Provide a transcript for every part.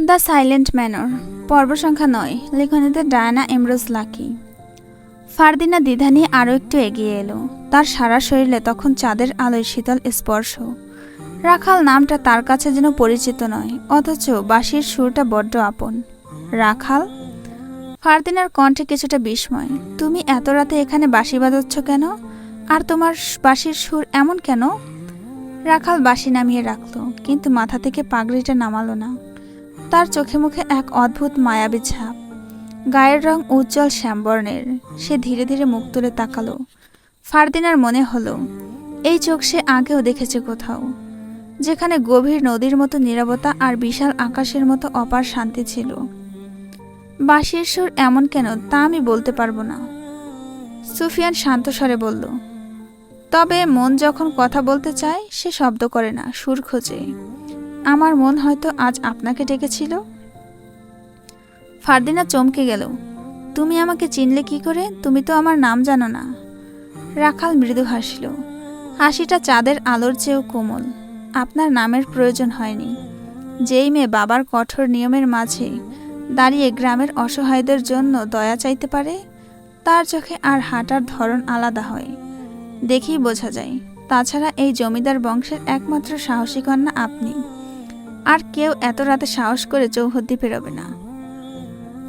The silent manor, পর্ব সংখ্যা নয়, লেখনীতে ডায়ানা এমরোজ লাকি। ফারদিনা দ্বিধা নিয়ে আরও একটু এগিয়ে এলো। তার সারা শরীরে তখন চাঁদের আলোয় শীতল স্পর্শ। রাখাল নামটা তার কাছে যেন পরিচিত নয়, অথচ বাঁশির সুরটা বড্ড আপন। রাখাল? ফারদিনার কণ্ঠে কিছুটা বিস্ময়। তুমি এত রাতে এখানে বাঁশি বাজাচ্ছ কেন? আর তোমার বাঁশির সুর এমন কেন? রাখাল বাঁশি নামিয়ে রাখল, কিন্তু মাথা থেকে পাগড়িটা নামালো না। তার চোখে মুখে এক অদ্ভুত মায়াবী ছাপ। গায়ের রং উজ্জ্বল শ্যামবর্ণের। সে ধীরে ধীরে মুখ তুলে তাকালো। ফারদিনার মনে হলো, এই চোখ সে আগেও দেখেছে কোথাও, যেখানে গভীর নদীর মতো নীরবতা আর বিশাল আকাশের মতো অপার শান্তি ছিল। বাঁশির সুর এমন কেন তা আমি বলতে পারব না। সুফিয়ান শান্ত স্বরে বলল, তবে মন যখন কথা বলতে চায়, সে শব্দ করে না, সুর খোঁজে। আমার মন হয়তো আজ আপনাকে ডেকেছিল। ফারদিনা চমকে গেল। তুমি আমাকে চিনলে কি করে? তুমি তো আমার নাম জানো না। রাখাল মৃদু হাসিল। হাসিটা চাঁদের আলোর চেয়েও কোমল। আপনার নামের প্রয়োজন হয়নি। যেই মেয়ে বাবার কঠোর নিয়মের মাঝে দাঁড়িয়ে গ্রামের অসহায়দের জন্য দয়া চাইতে পারে, তার চোখে আর হাঁটার ধরন আলাদা হয়। দেখেই বোঝা যায়, তাছাড়া এই জমিদার বংশের একমাত্র সাহসী কন্যা আপনি। আর কেউ এত রাতে সাহস করে চৌহদ্দি পেরোবে না।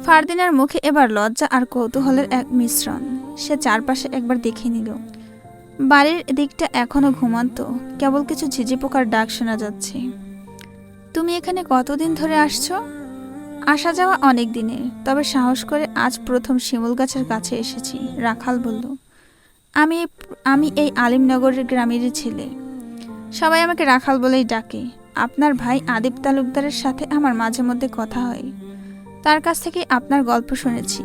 ফারদিনার মুখে এবার লজ্জা আর কৌতূহলের এক মিশ্রণ। সে চারপাশে একবার দেখে নিল। বাড়ির দিকটা এখনও ঘুমন্ত, কেবল কিছু ঝিঝি পোকার ডাক শোনা যাচ্ছে। তুমি এখানে কতদিন ধরে আসছো? আসা যাওয়া অনেক দিনের, তবে সাহস করে আজ প্রথম শিমুল গাছের কাছে এসেছি, রাখাল বলল। আমি আমি এই আলিমনগরের গ্রামেরই ছেলে। সবাই আমাকে রাখাল বলেই ডাকে। আপনার ভাই আদিপ তালুকদারের সাথে আমার মাঝে মধ্যে কথা হয়। তার কাছ থেকে আপনার গল্প শুনেছি।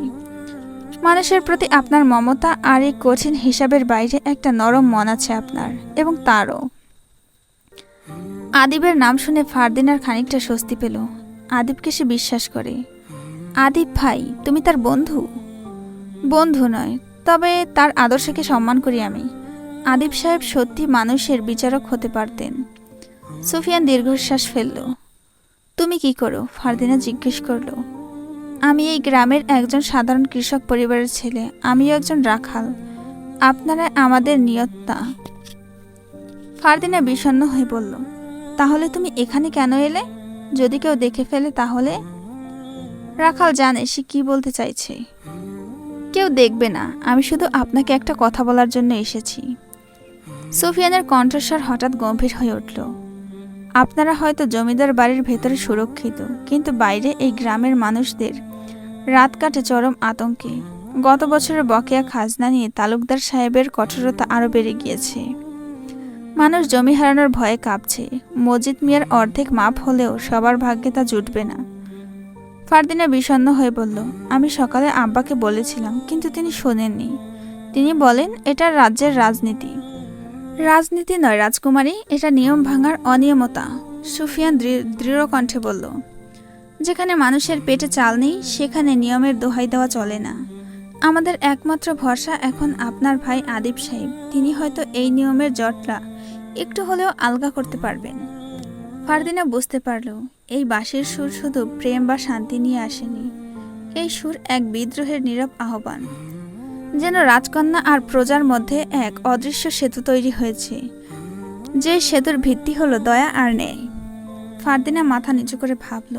মানুষের প্রতি আপনার মমতা আর এই কঠিন হিসাবের বাইরে একটা নরম মন আছে আপনার এবং তারও। আদিবের নাম শুনে ফারদিনার খানিকটা স্বস্তি পেল। আদিবকে সে বিশ্বাস করে। আদিব ভাই, তুমি তার বন্ধু? বন্ধু নয়, তবে তার আদর্শকে সম্মান করি আমি। আদিব সাহেব সত্যি মানুষের বিচারক হতে পারতেন। সুফিয়ান দীর্ঘশ্বাস ফেলল। তুমি কি করো? ফারদিনা জিজ্ঞেস করল। আমি এই গ্রামের একজন সাধারণ কৃষক পরিবারের ছেলে। আমিও একজন রাখাল। আপনারা আমাদের নিয়ত্তা। ফারদিনা বিষণ্ণ হয়ে বলল, তাহলে তুমি এখানে কেন এলে? যদি কেউ দেখে ফেলে তাহলে? রাখাল জানে, সে কি বলতে চাইছে? কেউ দেখবে না। আমি শুধু আপনাকে একটা কথা বলার জন্য এসেছি। সুফিয়ানের কণ্ঠস্বর হঠাৎ গম্ভীর হয়ে উঠল। আপনারা হয়তো জমিদার বাড়ির ভেতরে সুরক্ষিত, কিন্তু বাইরে এই গ্রামের মানুষদের রাত কাটে চরম আতঙ্কে। গত বছরের বকেয়া খাজনা নিয়ে তালুকদার সাহেবের কঠোরতা আরও বেড়ে গিয়েছে। মানুষ জমি হারানোর ভয়ে কাঁপছে। মজিদ মিয়ার অর্ধেক মাপ হলেও সবার ভাগ্যে তা জুটবে না। ফারদিনা বিষণ্ণ হয়ে বলল, আমি সকালে আব্বাকে বলেছিলাম, কিন্তু তিনি শোনেননি। তিনি বলেন, এটা রাজ্যের রাজনীতি। রাজনীতি নয়, রাজকুমারী। এটা নিয়ম ভাঙার অনিয়মতা। সুফিয়ান দৃঢ় কণ্ঠে বলল, যেখানে মানুষের পেটে চাল নেই, সেখানে নিয়মের দোহাই দেওয়া চলে না। আমাদের একমাত্র ভরসা এখন আপনার ভাই আদিব সাহেব। তিনি হয়তো এই নিয়মের জটলা। একটু হলেও আলগা করতে পারবেন। ফারদিনা বুঝতে পারল, এই বাঁশির সুর শুধু প্রেম বা শান্তি নিয়ে আসেনি। এই সুর এক বিদ্রোহের নীরব আহ্বান। যেন রাজকন্যা আর প্রজার মধ্যে এক অদৃশ্য সেতু তৈরি হয়েছে। যে সেতুর ভিত্তি হলো দয়া আর ন্যায়। ফারদিনা মাথা নিচু করে ভাবল,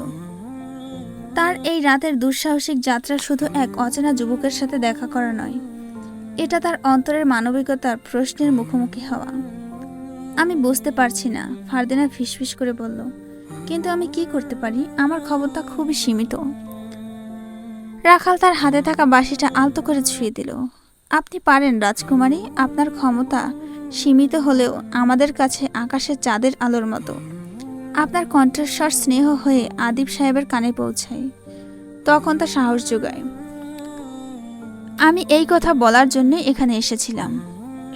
তার এই রাতের দুঃসাহসিক যাত্রা শুধু এক অচেনা যুবকের সাথে দেখা করা নয়, এটা তার অন্তরের মানবিকতার প্রশ্নের মুখোমুখি হওয়া। আমি বুঝতে পারছি না, ফারদিনা ফিসফিস করে বলল, কিন্তু আমি কি করতে পারি? আমার খবরটা খুবই সীমিত। রাখাল তার হাতে থাকা বাঁশিটা আলতো করে ছুঁয়ে দিল। আপনি পারেন, রাজকুমারী, আপনার ক্ষমতা সীমিত হলেও আমাদের কাছে আকাশে চাঁদের আলোর মতো। আপনার কণ্ঠস্বর স্নেহ হয়ে আদিব সাহেবের কানে পৌঁছায়। তখন তা সাহস যোগায়। আমি এই কথা বলার জন্যই এখানে এসেছিলাম।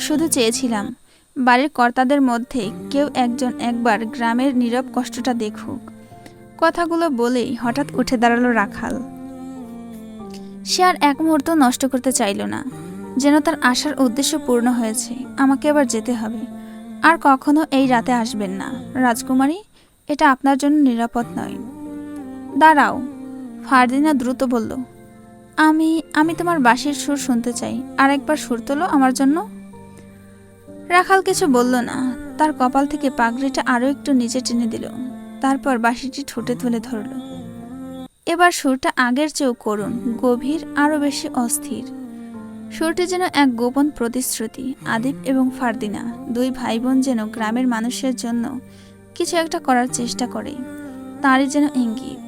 শুধু চেয়েছিলাম, বাড়ির কর্তাদের মধ্যে কেউ একজন একবার গ্রামের নীরব কষ্টটা দেখুক। কথাগুলো বলেই হঠাৎ উঠে দাঁড়াল রাখাল। সে আর এক মুহূর্ত নষ্ট করতে চাইল না। যেন তার আসার উদ্দেশ্য পূর্ণ হয়েছে, আমাকে এবার যেতে হবে। আর কখনো এই রাতে আসবেন না। রাজকুমারী, এটা আপনার জন্য নিরাপদ নয়। দাঁড়াও, ফারদিনা দ্রুত বলল, আমি আমি তোমার বাঁশির সুর শুনতে চাই। আর একবার সুর তোলো আমার জন্য। রাখাল কিছু বলল না। তার কপাল থেকে পাগড়িটা আরও একটু নিচে টেনে দিল। তারপর বাঁশিটি ঠোঁটে তুলে ধরল। এবার সুরটা আগের চেয়েও করুন গভীর, আরও বেশি অস্থির। সুরটি যেন এক গোপন প্রতিশ্রুতি, আদিব এবং ফারদিনা, দুই ভাই বোন যেন গ্রামের মানুষের জন্য কিছু একটা করার চেষ্টা করে, তারই যেন ইঙ্গিত।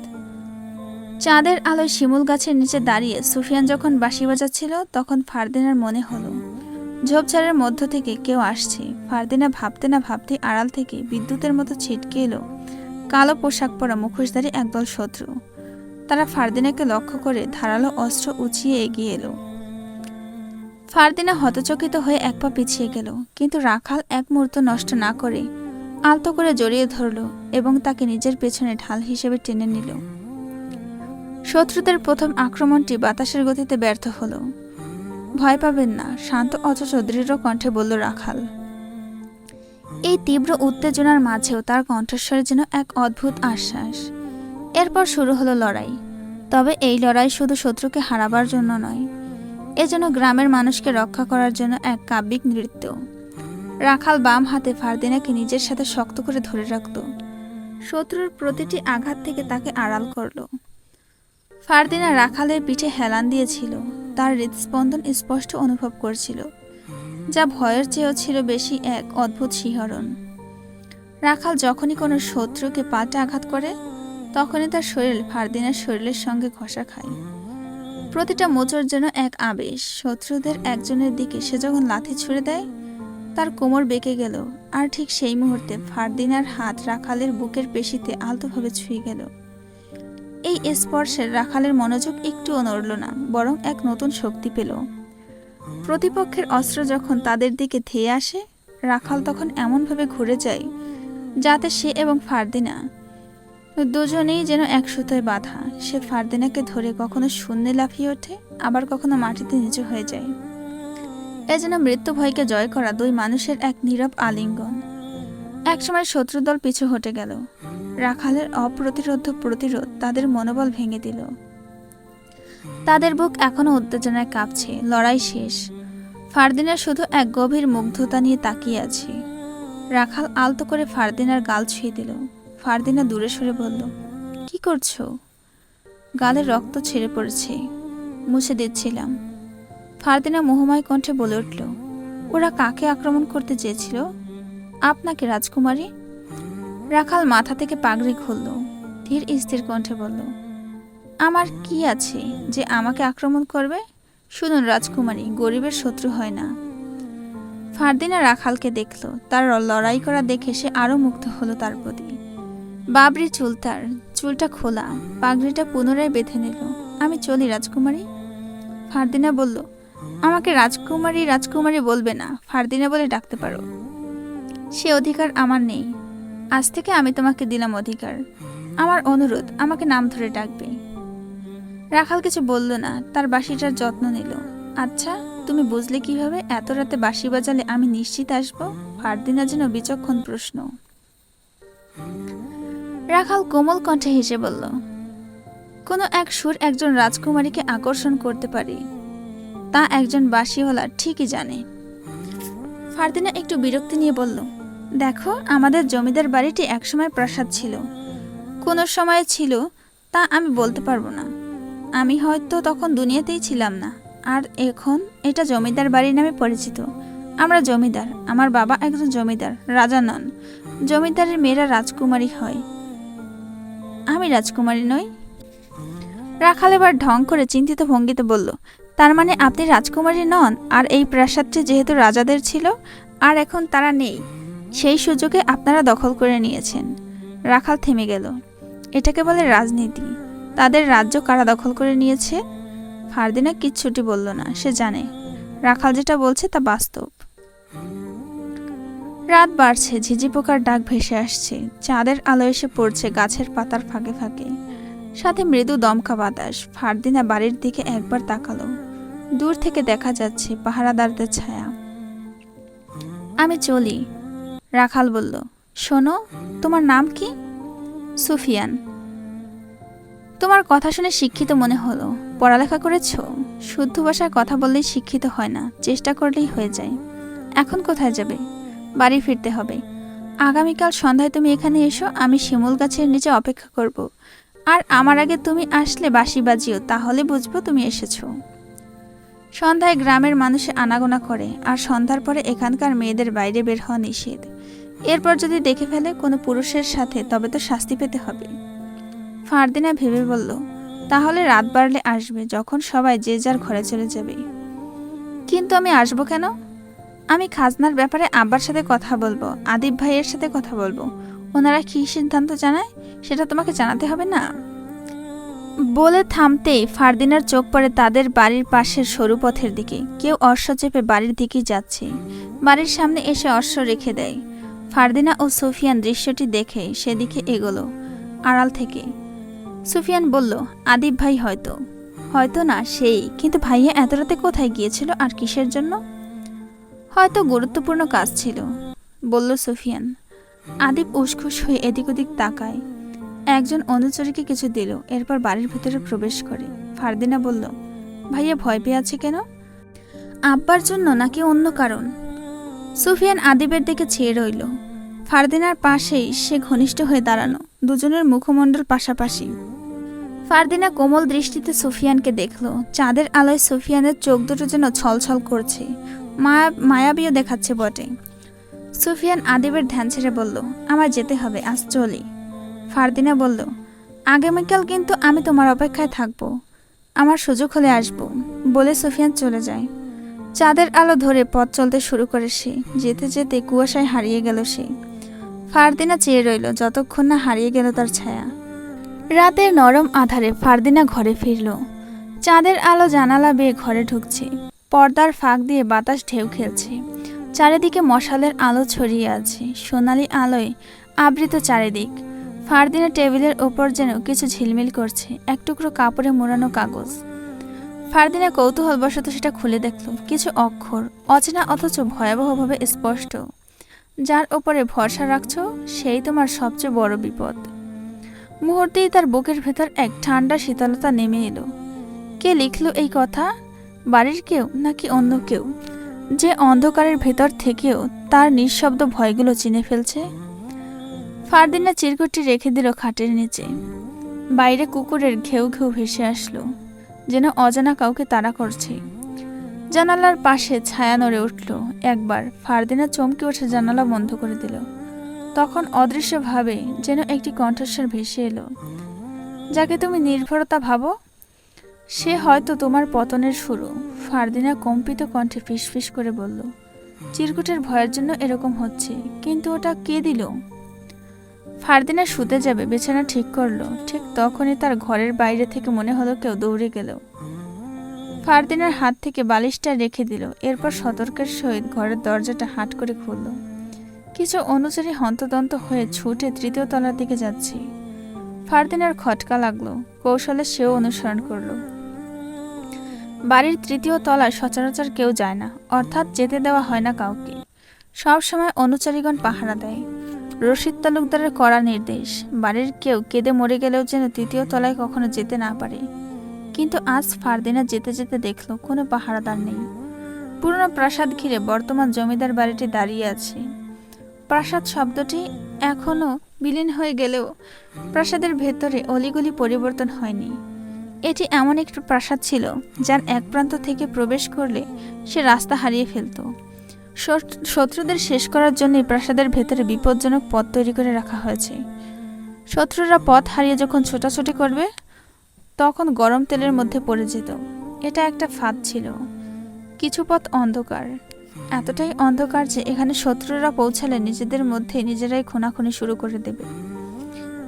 চাঁদের আলোয় শিমুল গাছের নিচে দাঁড়িয়ে সুফিয়ান যখন বাঁশি বাজাচ্ছিল, তখন ফারদিনার মনে হলো, ঝোপঝাড়ের মধ্য থেকে কেউ আসছে। ফারদিনা ভাবতে না ভাবতে আড়াল থেকে বিদ্যুতের মতো ছিটকে এলো, কালো পোশাক পরা মুখোশধারী একদল শত্রু। তারা ফারদিনাকে লক্ষ্য করে ধারালো অস্ত্র উঁচিয়ে এগিয়ে এলো। ফারদিনা হতচকিত হয়ে এক পা পিছিয়ে গেল, কিন্তু রাখাল এক মুহূর্ত নষ্ট না করে আলতো করে জড়িয়ে ধরল এবং তাকে নিজের পেছনে ঢাল হিসেবে টেনে নিল। শত্রুদের প্রথম আক্রমণটি বাতাসের গতিতে ব্যর্থ হলো। ভয় পাবেন না, শান্ত অথচ দৃঢ় কণ্ঠে বলল রাখাল। এই তীব্র উত্তেজনার মাঝেও তার কণ্ঠস্বরে যেন এক অদ্ভুত আশ্বাস। এরপর শুরু হলো লড়াই। তবে এই লড়াই শুধু শত্রুকে হারাবার জন্য নয়, এ যেন গ্রামের মানুষকে রক্ষা করার জন্য এক কাব্যিক নৃত্য। রাখাল বাম হাতে ফারদিনাকে নিজের সাথে শক্ত করে ধরে রাখত। শত্রুর প্রতিটি আঘাত থেকে তাকে আড়াল করল। ফারদিনা রাখালের পিঠে হেলান দিয়েছিল, তার হৃদস্পন্দন স্পষ্ট অনুভব করছিল, যা ভয়ের চেয়েও ছিল বেশি এক অদ্ভুত শিহরণ। রাখাল যখনই কোনো শত্রুকে পাল্টে আঘাত করে তখনই তার শরীর ফারদিনার শরীরের সঙ্গে ঘষা খায়। প্রতিটা মোচর যেন এক আবেশ। শত্রুদের একজনের দিকে সে যখন লাথি ছুড়ে দেয়, তার কোমর বেঁকে গেল। আর ঠিক সেই মুহূর্তে ফারদিনার হাত রাখালের বুকের পেশিতে আলতোভাবে ছুঁয়ে গেল। এই স্পর্শের রাখালের মনোযোগ একটুও নড়ল না, বরং এক নতুন শক্তি পেল। প্রতিপক্ষের অস্ত্র যখন তাদের দিকে ধেয়ে আসে, রাখাল তখন এমনভাবে ঘুরে যায়, যাতে সে এবং ফারদিনা দুজনেই যেন এক সুতোয় বাঁধা। সে ফারদিনাকে ধরে কখনো শূন্যে লাফিয়ে ওঠে, আবার কখনো মাটিতে নিচু হয়ে যায়। এ যেন মৃত্যু ভয়কে জয় করা দুই মানুষের এক নীরব আলিঙ্গন। একসময় শত্রুদল পিছু হটে গেল। রাখালের অপ্রতিরোধ প্রতিরোধ তাদের মনোবল ভেঙে দিল। তাদের বুক এখনও উত্তেজনায় কাঁপছে, লড়াই শেষ। ফারদিনা শুধু এক গভীর মুগ্ধতা নিয়ে তাকিয়ে আছে। রাখাল আলতো করে ফারদিনার গাল ছুঁয়ে দিল। ফারদিনা দূরে সরে বলল, কি করছ? গালের রক্ত ছেড়ে পড়েছে। মুছে দিচ্ছিলাম। ফারদিনা মোহময় কণ্ঠে বলে উঠল, ওরা কাকে আক্রমণ করতে চেয়েছিল? আপনাকে রাজকুমারী? রাখাল মাথা থেকে পাগড়ি খুলল, ধীর স্থির কণ্ঠে বলল, আমার কি আছে যে আমাকে আক্রমণ করবে? শুনুন রাজকুমারী, গরিবের শত্রু হয় না। ফারদিনা রাখালকে দেখল, তার লড়াই করা দেখে সে আরও মুগ্ধ হলো তার প্রতি। বাবরি চুল তার। চুলটা খোলা। পাগড়িটা পুনরায় বেঁধে নিল। আমি চলি রাজকুমারী? ফারদিনা বলল, আমাকে রাজকুমারী রাজকুমারী বলবে না। ফারদিনা বলে ডাকতে পারো। সে অধিকার আমার নেই। আজ থেকে আমি তোমাকে দিলাম অধিকার। আমার অনুরোধ, আমাকে নাম ধরে ডাকবে। রাখাল কিছু বলল না। তার বাসিটার যত্ন নিল। আচ্ছা তুমি বুঝলে কীভাবে এত রাতে বাঁশি বাজালে আমি নিশ্চিত আসব? ফারদিনা যেন বিচক্ষণ প্রশ্ন। রাখাল কোমল কণ্ঠে হেসে বলল, কোনো এক সুর একজন রাজকুমারীকে আকর্ষণ করতে পারে। তা একজন বাঁশিওয়ালা ঠিকই জানে। ফারদিনা একটু বিরক্তি নিয়ে বলল, দেখো, আমাদের জমিদার বাড়িটি একসময় প্রাসাদ ছিল। কোনো সময় ছিল, তা আমি বলতে পারব না। আমি হয়তো তখন দুনিয়াতেই ছিলাম না। আর এখন এটা জমিদার বাড়ি নামে পরিচিত। আমরা জমিদার, আমার বাবা একজন জমিদার, রাজা নন। জমিদারের মেয়েরা রাজকুমারী হয়। আমি রাজকুমারী নই। রাখাল এবার ঢং করে চিন্তিত ভঙ্গিতে বলল, তার মানে আপনি রাজকুমারী নন? আর এই প্রাসাদটি যেহেতু রাজাদের ছিল, আর এখন তারা নেই, সেই সুযোগে আপনারা দখল করে নিয়েছেন। রাখাল থেমে গেল। এটাকে বলে রাজনীতি। তাদের রাজ্য কারা দখল করে নিয়েছে? ফারদিনা কিচ্ছুটি বলল না, সে জানে। রাখাল যেটা বলছে তা বাস্তব। রাত বাড়ছে, ঝিঝি পোকার ডাক ভেসে আসছে। চাঁদের আলো এসে পড়ছে গাছের পাতার ফাঁকে ফাঁকে। সাথে মৃদু দমকা বাতাস। ফারদিনা বাড়ির দিকে একবার তাকালো। দূর থেকে দেখা যাচ্ছে পাহারাদারদের ছায়া। আমি চলি, রাখাল বলল। শোনো, তোমার নাম কি? সুফিয়ান। তোমার কথা শুনে শিক্ষিত মনে হলো। পড়ালেখা করেছ? শুদ্ধ ভাষায় কথা বললেই শিক্ষিত হয় না। চেষ্টা করলেই হয়ে যায়। এখন কোথায় যাবে? বাড়ি ফিরতে হবে। আগামীকাল সন্ধ্যায় তুমি এখানে এসো, আমি শিমুল গাছের নিচে অপেক্ষা করব। আর আমার আগে তুমি আসলে বাঁশি বাজিও, তাহলে বুঝব তুমি এসেছ। সন্ধ্যায় গ্রামের মানুষে আনাগোনা করে, আর সন্ধ্যার পরে এখানকার মেয়েদের বাইরে বের হওয়া নিষেধ। এরপর যদি দেখে ফেলে কোনো পুরুষের সাথে, তবে তো শাস্তি পেতে হবে। ফারদিনা ভেবে বলল, তাহলে রাত বাড়লে আসবে, যখন সবাই যে যার ঘরে চলে যাবে। কিন্তু আমি আসব কেন? আমি খাজনার ব্যাপারে আব্বার সাথে কথা বলব, আদিব ভাইয়ের সাথে কথা বলব। ওনারা কী সিদ্ধান্ত জানায়, সেটা তোমাকে জানাতে হবে না? বলে থামতেই ফারদিনার চোখ পড়ে তাদের বাড়ির পাশের সরু পথের দিকে। কেউ অশ্ব চেপে বাড়ির দিকেই যাচ্ছে। বাড়ির সামনে এসে অশ্ব রেখে দেয়। ফারদিনা ও সুফিয়ান দৃশ্যটি দেখে সেদিকে এগোলো আড়াল থেকে। সুফিয়ান বলল, আদিব ভাই হয়তো। হয়তো না, সেই। কিন্তু ভাইয়া এত রাতে কোথায় গিয়েছিল আর কিসের জন্য? হয়তো গুরুত্বপূর্ণ কাজ ছিল, বলল সুফিয়ান। আদিব উসখুস হয়ে এদিক ওদিক তাকায়। একজন অনুচরীকে কিছু দিল, এরপর বাড়ির ভিতরে প্রবেশ করে। ফারদিনা বলল, ভাইয়া ভয় পেয়ে আছে কেন? আব্বার জন্য নাকি অন্য কারণ? সুফিয়ান আদিবের দিকে চেয়ে রইল। ফারদিনার পাশেই সে ঘনিষ্ঠ হয়ে দাঁড়ানো, দুজনের মুখমণ্ডল পাশাপাশি। ফারদিনা কোমল দৃষ্টিতে সুফিয়ানকে দেখল। চাঁদের আলোয় সুফিয়ানের চোখ দুটো যেন ছলছল করছে। মায়া, মায়াবীও দেখাচ্ছে বটে। সুফিয়ান আদিবের ধ্যান ছেড়ে বলল, আমার যেতে হবে, আজ চলি। ফারদিনা বলল, আগামীকাল কিন্তু আমি তোমার অপেক্ষায় থাকব। আমার সুযোগ হলে আসব। বলে সুফিয়ান চলে যায়। চাঁদের আলো ধরে পথ চলতে শুরু করে সে। যেতে যেতে কুয়াশায় হারিয়ে গেল সে। ফারদিনা চেয়ে রইল, যতক্ষণ না হারিয়ে গেল তার ছায়া। রাতের নরম আধারে ফারদিনা ঘরে ফিরল। চাঁদের আলো জানালা বেয়ে ঘরে ঢুকছে। পর্দার ফাঁক দিয়ে বাতাস ঢেউ খেলছে। চারিদিকে মশালের আলো ছড়িয়ে আছে। সোনালি আলোয় আবৃত চারিদিক। ফারদিনা টেবিলের ওপর যেন কিছু ঝিলমিল করছে। এক টুকরো কাপড়ে মোড়ানো কাগজ। ফারদিনা কৌতূহলবশত সেটা খুলে দেখল। কিছু অক্ষর, অচেনা অথচ ভয়াবহভাবে স্পষ্ট। যার ওপরে ভরসা রাখছ, সেই তোমার সবচেয়ে বড় বিপদ। মুহূর্তেই তার বুকের ভেতর এক ঠান্ডা শীতলতা নেমে এলো। কে লিখল এই কথা? বাড়ির কেউ নাকি অন্য কেউ? যে অন্ধকারের ভেতর থেকেও তার নিঃশব্দ ভয়গুলো চিনে ফেলছে? ফারদিনা চিরকুটটি রেখে দিল খাটের নিচে। বাইরে কুকুরের ঘেউ ঘেউ ভেসে আসলো, যেন অজানা কাউকে তাড়া করছে। জানালার পাশে ছায়া নড়ে উঠল। একবার ফারদিনা চমকে উঠে জানালা বন্ধ করে দিল। তখন অদৃশ্যভাবে যেন একটি কণ্ঠস্বর ভেসে এলো। যাকে তুমি নির্ভরতা ভাবো? সে হয়তো তোমার পতনের শুরু। ফারদিনা কম্পিত কণ্ঠে ফিসফিস করে বলল, চিরকুটের ভয়ের জন্য এরকম হচ্ছে, কিন্তু ওটা কে দিল? ফারদিনা শুতে যাবে, বিছানা ঠিক করল। ঠিক তখনই তার ঘরের বাইরে থেকে মনে হলো কেউ দৌড়ে গেল। ফারদিনার হাত থেকে বালিশটা রেখে দিল, এরপর সতর্কের সহিত ঘরের দরজাটা হাট করে খুলল। কিছু অনুচরী হন্তদন্ত হয়ে ছুটে তৃতীয় তলার দিকে যাচ্ছে। ফারদিনার খটকা লাগল, কৌশলে সেও অনুসরণ করল। বাড়ির তৃতীয় তলায় সচরাচর কেউ যায় না, অর্থাৎ যেতে দেওয়া হয় না কাউকে। সব সময় অনুচারীগণ পাহারা দেয়। রশিদ তালুকদারের কড়া নির্দেশ, বাড়ির কেউ কেঁদে মরে গেলেও যেন তৃতীয় তলায় কখনো যেতে না পারে। কিন্তু আজ ফারদিনা যেতে যেতে দেখল, কোনো পাহারাদার নেই। পুরনো প্রাসাদ ঘিরে বর্তমান জমিদার বাড়িটি দাঁড়িয়ে আছে। প্রাসাদ শব্দটি এখনও বিলীন হয়ে গেলেও প্রাসাদের ভেতরে অলিগলি পরিবর্তন হয়নি। এটি এমন একটি প্রাসাদ ছিল, যার এক প্রান্ত থেকে প্রবেশ করলে সে রাস্তা হারিয়ে ফেলত। শত্রুদের শেষ করার জন্যই প্রাসাদের ভেতরে বিপজ্জনক পথ তৈরি করে রাখা হয়েছে। শত্রুরা পথ হারিয়ে যখন ছোটাছুটি করবে, তখন গরম তেলের মধ্যে পড়ে যেত। এটা একটা ফাঁদ ছিল। কিছু পথ অন্ধকার। এতটাই অন্ধকার যে এখানে শত্রুরা পৌঁছালে নিজেদের মধ্যে নিজেরাই খুনাখুনি শুরু করে দেবে।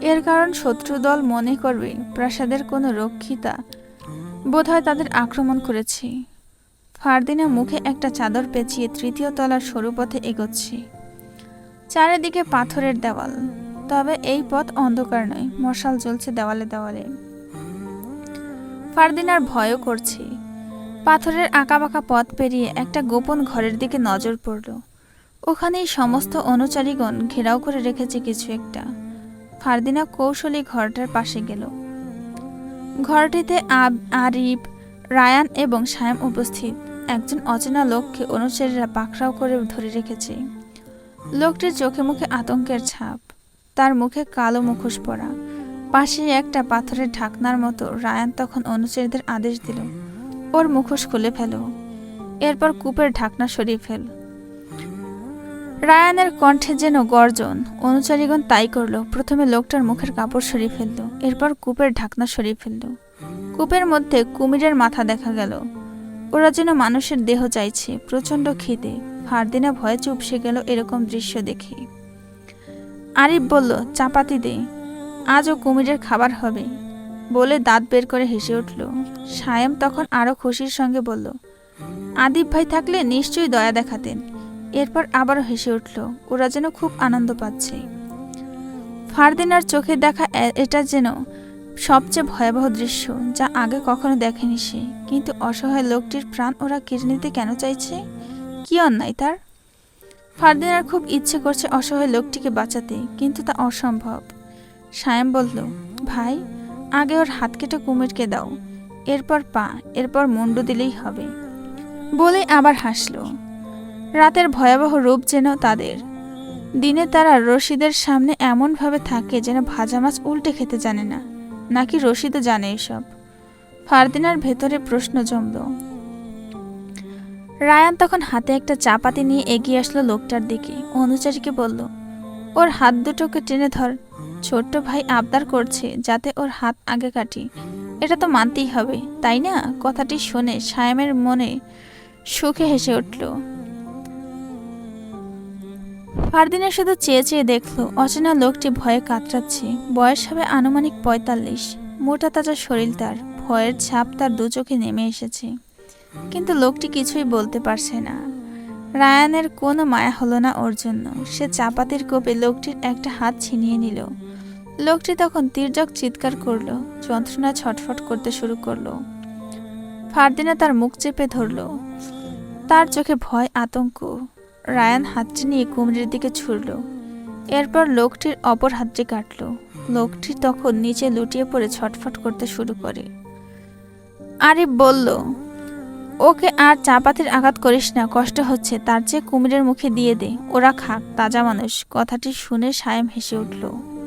এর কারণ শত্রু দল মনে করবে, প্রাসাদের কোনো রক্ষিতা। বোধহয় তাদের আক্রমণ করেছে। ফারদিনা মুখে একটা চাদর পেঁচিয়ে তৃতীয় তলার সরু পথে এগোচ্ছে। চারিদিকে পাথরের দেওয়াল। তবে এই পথ অন্ধকার নয়, মশাল জ্বলছে দেওয়ালে দেওয়ালে। ফারদিনার ভয়ও করছে। পাথরের আঁকাবাঁকা পথ পেরিয়ে একটা গোপন ঘরের দিকে নজর পড়ল। ওখানেই সমস্ত অনুচারীগণ ঘেরাও করে রেখেছে কিছু একটা। ফারদিনা কৌশলী ঘরটার পাশে গেল। ঘরটিতে আব, আরিফ, রায়ান এবং সায়াম উপস্থিত। একজন অচেনা লোককে অনুসারীরা পাকড়াও করে ধরে রেখেছে। লোকটির চোখে মুখে আতঙ্কের ছাপ। তার মুখে কালো মুখোশ পরা। পাশে একটা পাথরের ঢাকনার মতো রায়ান তখন অনুসারীদের আদেশ দিল। ওর মুখোশ খুলে ফেলো। এরপর কূপের ঢাকনা সরিয়ে ফেল। রায়ানের কণ্ঠে যেন গর্জন। অনুচারীগণ তাই করল। প্রথমে লোকটার মুখের কাপড় সরিয়ে ফেলল, এরপর কূপের ঢাকনা সরিয়ে ফেলল। কূপের মধ্যে কুমিরের মাথা দেখা গেল। ওরা যেন মানুষের দেহ চাইছে, প্রচণ্ড খিদে। ফারদিনা ভয়ে চুপসে গেল এরকম দৃশ্য দেখে। আরিফ বলল, চাপাতি দে। আজও কুমিরের খাবার হবে। বলে দাঁত বের করে হেসে উঠল। সায়েম তখন আরও খুশির সঙ্গে বলল, আদিব ভাই থাকলে নিশ্চয়ই দয়া দেখাতেন। এরপর আবারও হেসে উঠল, ওরা যেন খুব আনন্দ পাচ্ছে। ফারদিনার চোখে দেখা এটা যেন সবচেয়ে ভয়াবহ দৃশ্য, যা আগে কখনো দেখেনি সে। কিন্তু অসহায় লোকটির প্রাণ ওরা কেড়ে নিতে কেন চাইছে? কি অন্যায় তার? ফারদিনার খুব ইচ্ছে করছে অসহায় লোকটিকে বাঁচাতে, কিন্তু তা অসম্ভব। সায়াম বলল, ভাই, আগে ওর হাত কেটে কুমিরকে দাও। এরপর পা, এরপর মুন্ডু দিলেই হবে। বলে আবার হাসলো। রাতের ভয়াবহ রূপ যেন তাদের। দিনে তারা রশিদের সামনে এমনভাবে থাকে যেন ভাজা মাছ উল্টে খেতে জানে না। নাকি রশিদও জানে এসব? ফারদিনার ভেতরে প্রশ্ন জমল। রায়ান তখন হাতে একটা চাপাতি নিয়ে এগিয়ে আসলো লোকটার দিকে। অনুচারীকে বলল, ওর হাত দুটোকে টেনে ধর। ছোট্ট ভাই আবদার করছে যাতে ওর হাত আগে কাটি। এটা তো মানতেই হবে, তাই না? কথাটি শুনে সায়েমের মনে সুখে হেসে উঠল। ফারদিনা শুধু চেয়ে চেয়ে দেখল, অচেনা লোকটি ভয়ে কাতরাচ্ছে। বয়স হবে আনুমানিক পঁয়তাল্লিশ। মোটা তাজা শরীর তার, ভয়ের ছাপ তার দু চোখে নেমে এসেছে। কিন্তু লোকটি কিছুই বলতে পারছে না। রায়ানের কোনো মায়া হলো না ওর জন্য। সে চাপাতির কোপে লোকটির একটা হাত ছিনিয়ে নিল। লোকটি তখন তীর্যক চিৎকার করল, যন্ত্রণা ছটফট করতে শুরু করল। ফারদিনা তার মুখ চেপে ধরলো। তার চোখে ভয়, আতঙ্ক। রায়ান হাতটি নিয়ে কুমিরের দিকে ছুড়ল। এরপর লোকটির অপর হাতটি কাটল। লোকটি তখন নিচে লুটিয়ে পড়ে ছটফট করতে শুরু করে। আরিফ বলল, ওকে আর চাপাতির আঘাত করিস না, কষ্ট হচ্ছে। তার চেয়ে কুমিরের মুখে দিয়ে দে। ওরা খাক, তাজা মানুষ। কথাটি শুনে সায়েম হেসে উঠল।